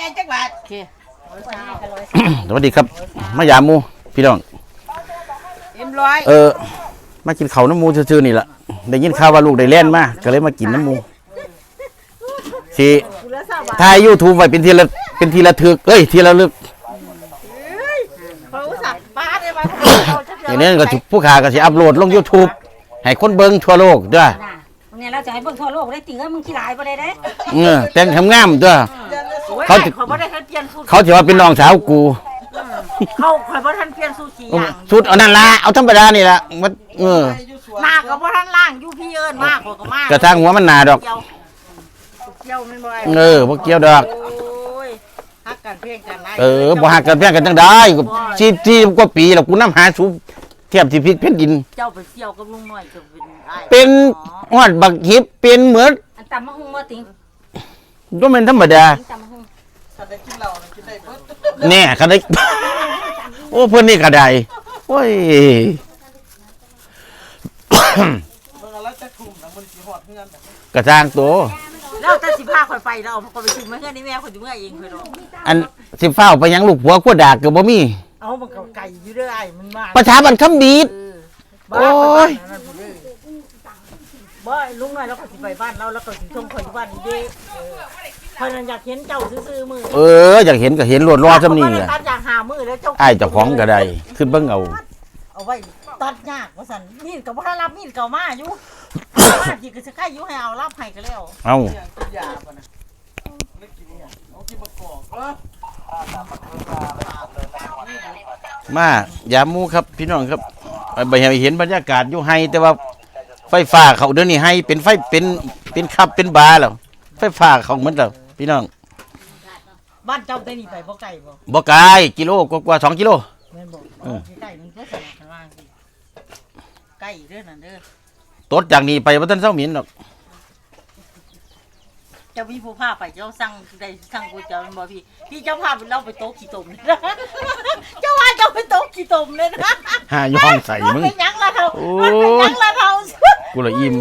ไงจักบาทโอเคสวัสดีครับ มายามหมูพี่น้อง เอ็มร้อยเออ มากินเขาวน้ำหมูซื่อๆนี่แหละได้ยินข่าวว่าลูกได้เล่นมาก็เลยมากินน้ำหมูสิถ่ายยูทูบไว้เป็นทีละเป็นทีละทึกเอ้ยทีละลึกเขาสั่งป้าได้มาเขาจะอย่างนี้ก็ผู้ขาก็สิอัพโหลดลง YouTube ให้คนเบิ่งทั่วโลกเด้อน่ะเนี่ยเราจะให้เบิ่งทั่วโลกได้ติงเอ้ยมึงขี้หลายบ่ได้เด้เออแต่งทำงามเด้อ เขาเขาจะเขาไม่ได้ทันเปลี่ยนสูตรเขาสิว่าเป็นน้องสาวกู เขาเขาไม่ทันเปลี่ยนสูตรสีอย่างชุดเอานั่นละเอาธรรมดานี่ละมันเออหน้าก็บ่ทันล่างอยู่พี่เอิญมากกว่าก็มากกระทั่งหัวมันหนาดอก เกี่ยวเกี่ยวไม่บ่อยเออบ่เกี่ยวดอก โอ้ยฮักกันเพียงกันได้เออบ่หักกันแพงกันจังได้สิที่กว่าปีแล้วกูนำหาสูเทียบสิพริกแผ่นดิน เจ้าไปเกี่ยวกับลุงน้อยก็เป็นได้เป็นฮอดบักหิบเป็นเหมือนอันตำมะฮุงบ่ติงก็เป็นธรรมดาติงตำมะฮุ งแน่คันได้ โอ้เพิ่นนี่ก็ได้โอ้ยกระจ้างตัวแล้วแต่สิพาข่อยไปแล้วเอาข่อยไปชุมแม่เพื่อนนี่แม่ข่อยสิเมื่อเองข่อยดอกอันสิเฝ้าไปหยังลูกผัวขั้วดากก็บ่มีเอามันก็ไก่อยู่เรื่อยมันมาประชาบันคำดีดเออ โอ้ย บ้านนั่นเลย บ่ลุงน้อยแล้วก็สิไปบ้านเราแล้วก็สิส่งข่อยอยู่บ้านนี่เด้เออข่อยนั่นอยากเห็นเจ้าซื่อๆมือเอออยากเห็นก็เห็นรวดรอซำนี่แหแหละตัดอยากหามือแล้วเจ้าอ้ายเจ้าของก็ได้ขึ้นเบิ่งเอา เอาไว้ตัดยากว่าซั่นมีดก็บ่ทันรับมีดเก่ามาอยู่มาที่ก็สิใครอยู่ให้เอารับให้ก็แล้วเอามายามหมูครับพี่น้องครับไปให้เห็นบรรยากาศอยู่ไฮแต่ว่า ไฟฟ้าเขาเดี๋ยวนี้ให้เป็นไฟเป็นเป็นคับเป็นบาร์แล้วไฟฟ้าเขาเหมือนแล้วพี่น้องบ้านเจ้าได้นี่ไปบ่ไกลบ่บ่ไกลกิโลกว่าๆสองกิโลแม่นบ่เออใกล้ๆมันก็สนับข้างล่างสิใกล้เด้อนั่นเด้อตดจากนี้ไปบ่ทันเศร้าหมินดอกเจ้ามีผู้พาไปเจ้าสั่งได้สั่งกูเจ้าแม่นบ่พี่พี่เจ้าพาเราไปโต๊ะขี้ตมเลยนะเจ้าว่าเจ้าไปโต๊ะขี้ตมเลยนะหาย่องใส่มึงนเป็นหยังล่ะเขาโอ้มันเป็นหยังล่ะ เขากูละอิ่ม